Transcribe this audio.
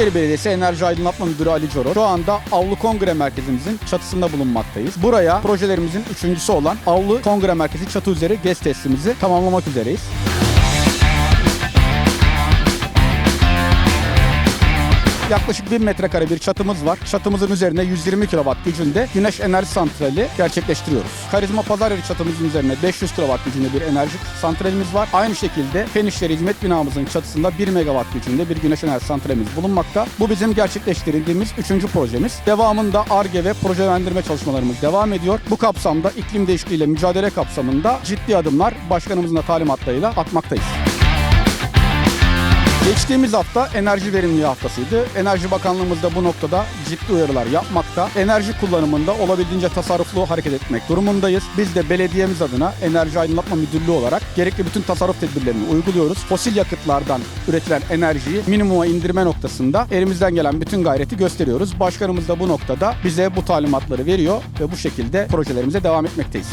Büyükşehir Belediyesi Enerji Aydınlatma Müdürü Ali Coro. Şu anda Avlu Kongre Merkezimizin çatısında bulunmaktayız. Buraya projelerimizin üçüncüsü olan Avlu Kongre Merkezi çatı üzeri GES testimizi tamamlamak üzereyiz. Yaklaşık 1000 metrekare bir çatımız var. Çatımızın üzerine 120 kW gücünde güneş enerji santrali gerçekleştiriyoruz. Karizma Pazaryeri çatımızın üzerine 500 kW gücünde bir enerji santralimiz var. Aynı şekilde Fen İşleri Hizmet binamızın çatısında 1 MW gücünde bir güneş enerji santralimiz bulunmakta. Bu bizim gerçekleştirdiğimiz 3. projemiz. Devamında ARGE ve projelendirme çalışmalarımız devam ediyor. Bu kapsamda iklim değişikliğiyle mücadele kapsamında ciddi adımlar başkanımızın da talimatlarıyla atmaktayız. Geçtiğimiz hafta enerji verimliliği haftasıydı. Enerji Bakanlığımız da bu noktada ciddi uyarılar yapmakta. Enerji kullanımında olabildiğince tasarruflu hareket etmek durumundayız. Biz de belediyemiz adına Enerji Aydınlatma Müdürlüğü olarak gerekli bütün tasarruf tedbirlerini uyguluyoruz. Fosil yakıtlardan üretilen enerjiyi minimuma indirme noktasında elimizden gelen bütün gayreti gösteriyoruz. Başkanımız da bu noktada bize bu talimatları veriyor ve bu şekilde projelerimize devam etmekteyiz.